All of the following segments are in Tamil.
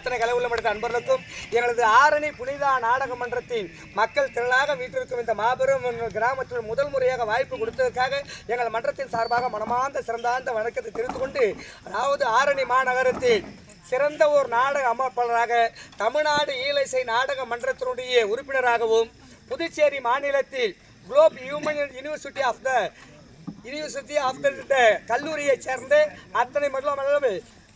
அத்தனை கலை உள்ள மனித அன்பர்களுக்கும் எங்களது ஆரணி புனிதா நாடக மன்றத்தின் மக்கள் திரளாக வீட்டிற்கும் இந்த மாபெரும் கிராமத்தில் முதல் முறையாக வாய்ப்பு கொடுத்ததற்காக எங்கள் மன்றத்தின் சார்பாக மனமார்ந்த சிறந்தார்ந்த வணக்கத்தை தெரிந்து கொண்டு அதாவது ஆரணி மாநகரத்தில் சிறந்த ஒரு நாடக அமைப்பாளராக தமிழ்நாடு ஈழசை நாடக மன்றத்தினுடைய உறுப்பினராகவும் புதுச்சேரி மாநிலத்தில் globe human university of the university of the கல்லூரியைச் சேர்ந்து அத்தனை மட்டும்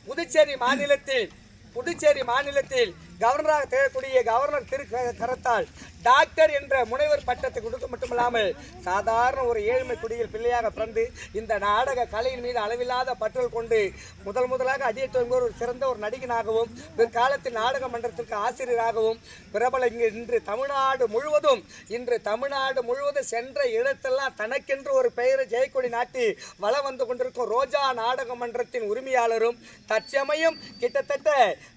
புதுச்சேரி மாநிலத்தில் புதுச்சேரி மாநிலத்தில் கவர்னராக தேடக்கூடிய கவர்னர் திரு க- கரத்தால் டாக்டர் என்ற முனைவர் பட்டத்தை கொடுக்க மட்டுமல்லாமல் சாதாரண ஒரு ஏழ்மை குடியில் பிள்ளையாக பிறந்து இந்த நாடக கலையின் மீது அளவில்லாத பற்றல் கொண்டு முதல் முதலாக அடியை துவங்குவோர் ஒரு சிறந்த ஒரு நடிகனாகவும் பிற்காலத்தில் நாடக மன்றத்திற்கு ஆசிரியராகவும் பிரபல இங்கு இன்று தமிழ்நாடு முழுவதும் இன்று தமிழ்நாடு முழுவதும் சென்ற இடத்தெல்லாம் தனக்கென்று ஒரு பெயரை ஜெயக்கொடி நாட்டி வளம் வந்து கொண்டிருக்கும் ரோஜா நாடக மன்றத்தின் உரிமையாளரும் தற்சமயம் கிட்டத்தட்ட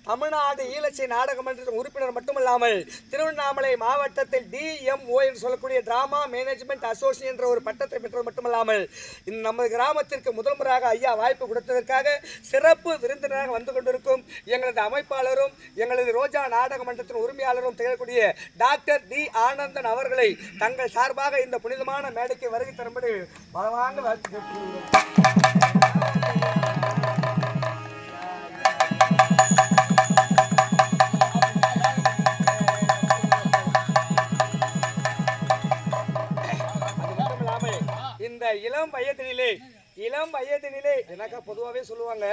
தமிழ்நாடு ஈழச்சி நாடக நாடகமன்ற உறுப்பினர் மட்டுமல்லாமல் திருவண்ணாமலை மாவட்டத்தில் டிஎம்ஓ என்று சொல்லக்கூடிய டிராமா மேனேஜ்மெண்ட் அசோசியேஷன் என்ற ஒரு பட்டத்தை பெற்றது மட்டுமல்லாமல் இந்த நமது கிராமத்திற்கு முதல் முறையாக ஐயா வாய்ப்பு கொடுத்ததற்காக சிறப்பு விருந்தினராக வந்து கொண்டிருக்கும் எங்களது அமைப்பாளரும் எங்களது ரோஜா நாடக மன்றத்தின் உரிமையாளரும் திகழக்கூடிய டாக்டர் டி ஆனந்தன் அவர்களை தங்கள் சார்பாக இந்த புனிதமான மேடைக்கு வருகை தரும்படி பலவாங்க வாழ்த்து இளம் வயதினிலே இளம் வயதினிலே எனக்கா பொதுவாகவே சொல்லுவாங்க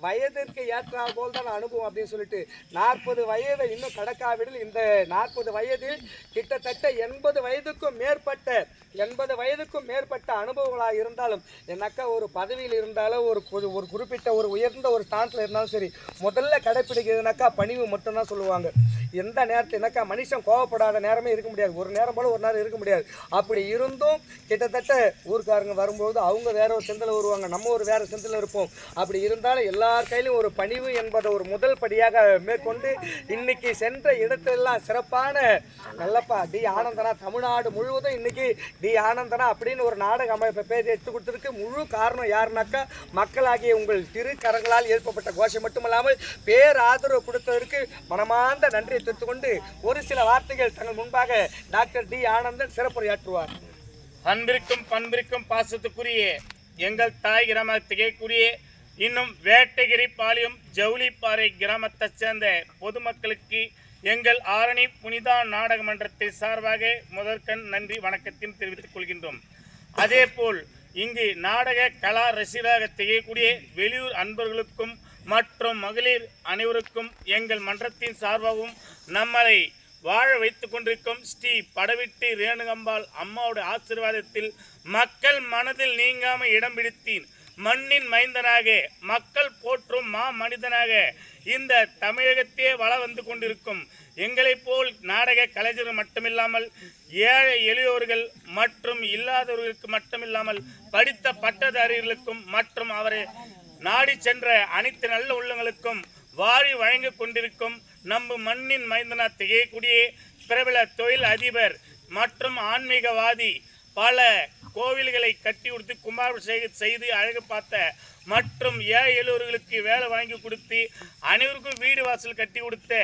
வயதிற்கு ஏற்றால் போல் தான் அனுபவம் அப்படின்னு சொல்லிட்டு நாற்பது வயதை இன்னும் கடக்காவிடில் இந்த நாற்பது வயதில் கிட்டத்தட்ட எண்பது வயதுக்கும் மேற்பட்ட எண்பது வயதுக்கும் மேற்பட்ட அனுபவங்களாக இருந்தாலும் என்னக்கா ஒரு பதவியில் இருந்தாலும் ஒரு ஒரு- ஒரு குறிப்பிட்ட ஒரு உயர்ந்த ஒரு ஸ்தானத்தில் இருந்தாலும் சரி முதல்ல கடைப்பிடிக்கிறதுனாக்கா பணிவு மட்டும்தான் சொல்லுவாங்க. எந்த நேரத்தில் என்னக்கா மனுஷன் கோவப்படாத நேரமே இருக்க முடியாது. ஒரு நேரம் போல ஒரு நேரம் இருக்க முடியாது. அப்படி இருந்தும் கிட்டத்தட்ட ஊருக்காரங்க வரும்போது அவங்க வேற ஒரு செந்தில் வருவாங்க. நம்ம ஒரு வேற செந்தில் இருப்போம். அப்படி இருந்தாலும் எல்லார் கையிலும் ஒரு பணிவு என்பதை ஒரு முதல் படியாக மேற்கொண்டு இன்னைக்கு சென்ற இடத்திலெல்லாம் சிறப்பான நல்லப்பா டி ஆனந்தனா தமிழ்நாடு முழுவதும் இன்னைக்கு டி ஆனந்தனா அப்படின்னு ஒரு நாடக அமைப்பை பேர் எடுத்து கொடுத்ததுக்கு முழு காரணம் யாருனாக்கா மக்களாகிய உங்கள் திருக்கரங்களால் ஏற்பட்ட கோஷம் மட்டுமல்லாமல் பேர் ஆதரவு கொடுத்ததற்கு மனமார்ந்த நன்றி தெரிவித்துக் கொண்டு ஒரு சில வார்த்தைகள் தங்கள் முன்பாக டாக்டர் டி ஆனந்தன் சிறப்புரையாற்றுவார். அன்பிற்கும் பண்பிற்கும் பாசத்துக்குரிய எங்கள் தாய் கிராமத்துக்கேக்குரிய இன்னும் வேட்டகிரி பாளையம் ஜவுளிப்பாறை கிராமத்தை சேர்ந்த பொதுமக்களுக்கு எங்கள் ஆரணி புனிதா நாடக மன்றத்தை சார்பாக முதற்கண் நன்றி வணக்கத்தையும் தெரிவித்துக் கொள்கின்றோம். அதேபோல் இங்கு நாடக கலா ரசிகராக திகழக்கூடிய வெளியூர் அன்பர்களுக்கும் மற்றும் மகளிர் அனைவருக்கும் எங்கள் மன்றத்தின் சார்பாகவும் நம்மளை வாழ வைத்து கொண்டிருக்கும் ஸ்ரீ படவிட்டி ரேணுகம்பாள் அம்மாவோட ஆசீர்வாதத்தில் மக்கள் மனதில் நீங்காமல் இடம் பிடித்தேன். மண்ணின் மைந்தனாக மக்கள் போற்றும் மா மனிதனாக இந்த தமிழகத்தையே வள வந்து கொண்டிருக்கும். எங்களைப் போல் நாடக கலைஞர்கள் மட்டுமில்லாமல் ஏழை எளியோர்கள் மற்றும் இல்லாதவர்களுக்கு மட்டுமில்லாமல் படித்த பட்டதாரிகளுக்கும் மற்றும் அவரை நாடி சென்ற அனைத்து நல்ல உள்ளங்களுக்கும் வாரி வழங்கி கொண்டிருக்கும் நம்ம மண்ணின் மைந்தனா திகழக்கூடிய பிரபல தொழில் அதிபர் மற்றும் ஆன்மீகவாதி பல கோவில்களை கட்டி கொடுத்து கும்பாபிஷேகம் செய்து அழகு பார்த்த மற்றும் ஏழை எழுவர்களுக்கு வேலை வாங்கி கொடுத்து அனைவருக்கும் வீடு வாசல் கட்டி கொடுத்த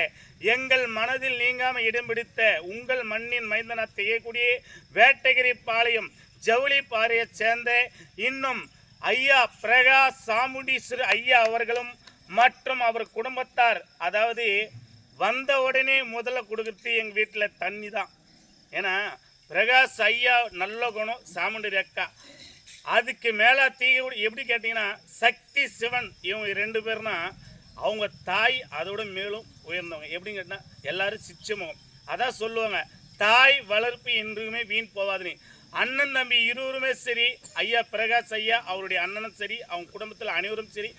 எங்கள் மனதில் நீங்காமல் இடம் பிடித்த உங்கள் மண்ணின் மைந்தனா திகழக்கூடிய வேட்டகிரி பாளையம் ஜவுளி பாறையைச் சேர்ந்த இன்னும் ஐயா பிரகாஷ் சாமுண்டீஸ்வரர் ஐயா அவர்களும் மற்றும் அவர் குடும்பத்தார் அதாவது வந்த உடனே முதல்ல கொடுக்குறது எங்கள் வீட்டில் தண்ணி தான் ஏன்னா பிரகாஷ் ஐயா நல்ல குணம் சாமுண்டி அக்கா. அதுக்கு மேலே தீக எப்படி கேட்டிங்கன்னா சக்தி சிவன் இவங்க ரெண்டு பேர்னா அவங்க தாய் அதோட மேலும் உயர்ந்தவங்க. எப்படின்னு கேட்டால் எல்லாரும் சிச்சமுகம் அதான் சொல்லுவாங்க தாய் வளர்ப்பு என்றுமே வீண் போவாதுன்னு அண்ணன் தம்பி இருவருமே சரி ஐயா பிரகாஷ் ஐயா அவருடைய அண்ணனும் சரி அவங்க குடும்பத்தில் அனைவரும் சரி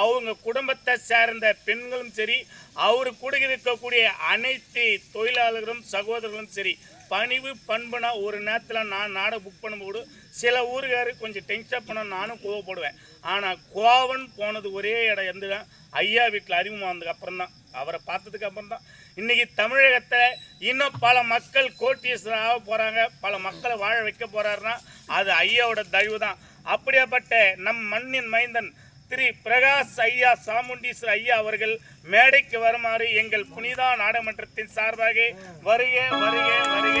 அவங்க குடும்பத்தை சேர்ந்த பெண்களும் சரி அவர் கூட இருக்கக்கூடிய அனைத்து தொழிலாளர்களும் சகோதரர்களும் சரி பணிவு பண்புனா ஒரு நேரத்தில் நான் நாடை புக் பண்ணும்போது சில ஊருக்காரு கொஞ்சம் டென்ஷன் பண்ண நானும் கோவப்படுவேன். ஆனால் கோவன் போனது ஒரே இடம் எந்த தான் ஐயா வீட்டில் அறிமுகம் அப்புறம் தான் அவரை பார்த்ததுக்கு அப்புறம் தான் இன்றைக்கி தமிழகத்தில் இன்னும் பல மக்கள் கோட்டீஸ்வராக போகிறாங்க பல மக்களை வாழ வைக்க போகிறாருன்னா அது ஐயாவோட தயவு தான் அப்படியாப்பட்ட நம் மண்ணின் மைந்தன் திரு பிரகாஷ் ஐயா சாமுண்டீஸ்வர் ஐயா அவர்கள் மேடைக்கு வருமாறு எங்கள் புனிதா நாடகமன்றத்தின் சார்பாக வருக வருக வருக.